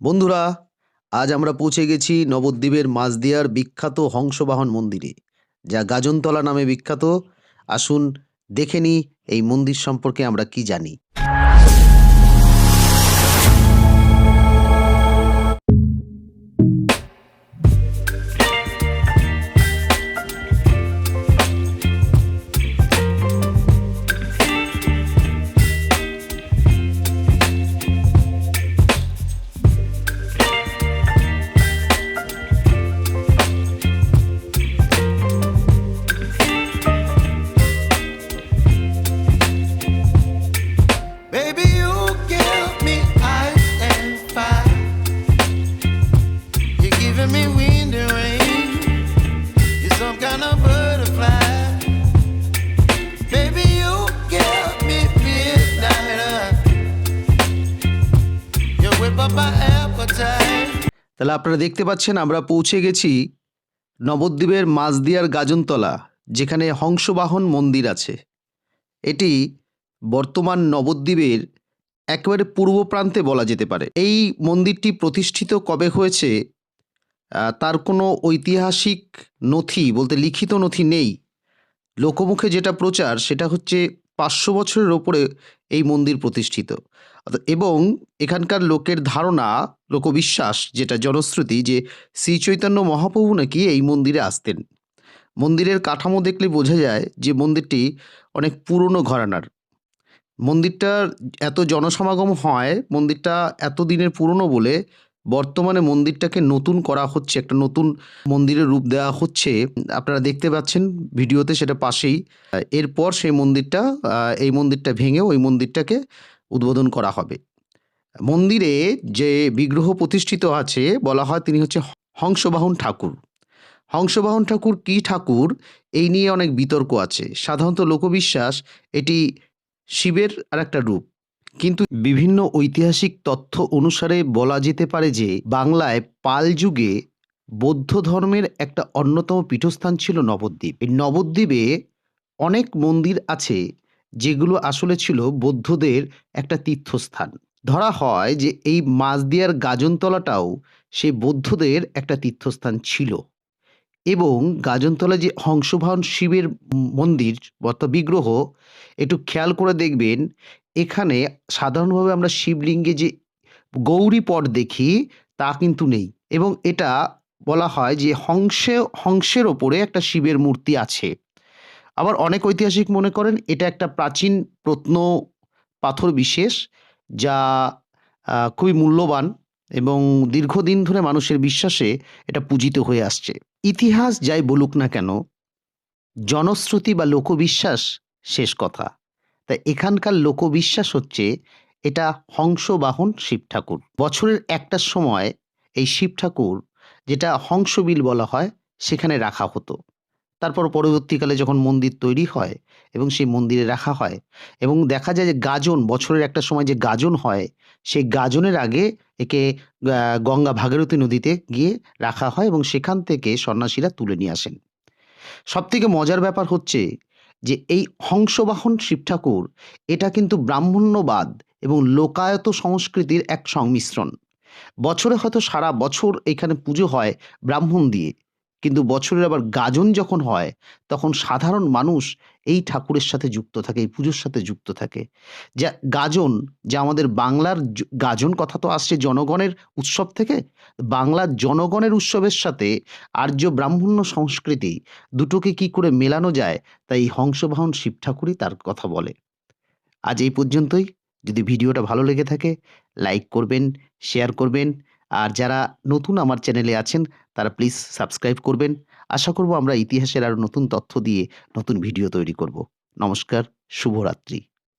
বন্ধুরা, আজ আমরা পৌঁছে গেছি নবদ্বীপের মাঝদিয়ার বিখ্যাত হংসবাহন মন্দিরে, যা গাজনতলা নামে বিখ্যাত। আসুন দেখে নিই এই মন্দির সম্পর্কে আমরা কি জানি। তাহলে আপনারা দেখতে পাচ্ছেন, আমরা পৌঁছে গেছি নবদ্বীপের মাঝদিয়ার গাজনতলা, যেখানে হংসবাহন মন্দির আছে। এটি বর্তমান নবদ্বীপের একেবারে পূর্ব প্রান্তে বলা যেতে পারে। এই মন্দিরটি প্রতিষ্ঠিত কবে হয়েছে তার কোনো ঐতিহাসিক নথি বলতে লিখিত নথি নেই। লোকমুখে যেটা প্রচার, সেটা হচ্ছে পাঁচশো বছরের ওপরে এই মন্দির প্রতিষ্ঠিত। এবং এখানকার লোকের ধারণা, লোকবিশ্বাস, যেটা জনশ্রুতি, যে শ্রী চৈতন্য মহাপ্রভু নাকি এই মন্দিরে আসতেন। মন্দিরের কাঠামো দেখলে বোঝা যায় যে মন্দিরটি অনেক পুরনো ঘরানার। মন্দিরটার এত জনসমাগম হয়, মন্দিরটা এত দিনের পুরনো বলে বর্তমানে মন্দিরটাকে নতুন করা হচ্ছে, একটা নতুন মন্দিরের রূপ দেওয়া হচ্ছে। আপনারা দেখতে পাচ্ছেন ভিডিওতে সেটা পাশেই। এরপর সেই মন্দিরটা এই মন্দিরটা ভেঙে ওই মন্দিরটাকে উদ্বোধন করা হবে। মন্দিরে যে বিগ্রহ প্রতিষ্ঠিত আছে, বলা হয় তিনি হচ্ছে হংসবাহন ঠাকুর। হংসবাহন ঠাকুর কি ঠাকুর? এই নিয়ে অনেক বিতর্ক আছে। সাধারণত লোকবিশ্বাস এটি শিবের আর একটা রূপ। কিন্তু বিভিন্ন ঐতিহাসিক তথ্য অনুসারে বলা যেতে পারে যে বাংলায় পাল যুগে বৌদ্ধ ধর্মের একটা অন্যতম পীঠস্থান ছিল নবদ্বীপ। এই নবদ্বীপে অনেক মন্দির আছে যেগুলো আসলে ছিল বৌদ্ধদের একটা তীর্থস্থান। ধরা হয় যে এই মাঝদিয়ার গাজনতলাটাও সেই বৌদ্ধদের একটা তীর্থস্থান ছিল এবং গাজনতলা যে হংসবাহন শিবের মন্দির অর্থাৎ বিগ্রহ, একটু খেয়াল করে দেখবেন এখানে সাধারণভাবে আমরা শিবলিঙ্গে যে গৌরী পট দেখি, তা কিন্তু নেই। এবং এটা বলা হয় যে হংসে, হংসের ওপরে একটা শিবের মূর্তি আছে। আবার অনেক ঐতিহাসিক মনে করেন, এটা একটা প্রাচীন প্রত্ন পাথর বিশেষ, যা খুবই মূল্যবান এবং দীর্ঘদিন ধরে মানুষের বিশ্বাসে এটা পূজিত হয়ে আসছে। ইতিহাস যাই বলুক না কেন, জনশ্রুতি বা লোকবিশ্বাস শেষ কথা। তাই এখানকার লোকবিশ্বাস হচ্ছে এটা হংসবাহন শিব ঠাকুর। বছরের একটা সময় এই শিব ঠাকুর, যেটা হংসবিল বলা হয়, সেখানে রাখা হতো। তারপর পরবর্তীকালে যখন মন্দির তৈরি হয় এবং সেই মন্দিরে রাখা হয় এবং দেখা যায় যে গাজন, বছরের একটা সময় যে গাজন হয়, সেই গাজনের আগে একে গঙ্গা ভাগীরথী নদীতে গিয়ে রাখা হয় এবং সেখান থেকে সন্ন্যাসীরা তুলে নিয়ে আসেন। সবথেকে মজার ব্যাপার হচ্ছে যে এই হংসবাহন শিব ঠাকুর এটা কিন্তু ব্রাহ্মণ্যবাদ এবং লোকায়ত সংস্কৃতির এক সংমিশ্রণ। বছরে হয়তো সারা বছর এখানে পুজো হয় ব্রাহ্মণ দিয়ে। কিন্তু বছরের আবার গাজন যখন হয়, তখন সাধারণ মানুষ এই ঠাকুরের সাথে যুক্ত থাকে, এই পুজোর সাথে যুক্ত থাকে। যা গাজন, যা আমাদের বাংলার গাজন কথা তো আসছে জনগণের উৎসব থেকে, বাংলার জনগণের উৎসবের সাথে আর্য ব্রাহ্মণ্য সংস্কৃতি দুটোকে কি করে মেলানো যায়, তাই এই হংসবাহন শিব ঠাকুরই তার কথা বলে। আজ এই পর্যন্তই। যদি ভিডিওটা ভালো লেগে থাকে, লাইক করবেন, শেয়ার করবেন আর যারা নতুন আমার চ্যানেলে আছেন, তারা প্লিজ সাবস্ক্রাইব করবেন। আশা করব আমরা ইতিহাসের আরও নতুন তথ্য দিয়ে নতুন ভিডিও তৈরি করব। নমস্কার, শুভরাত্রি।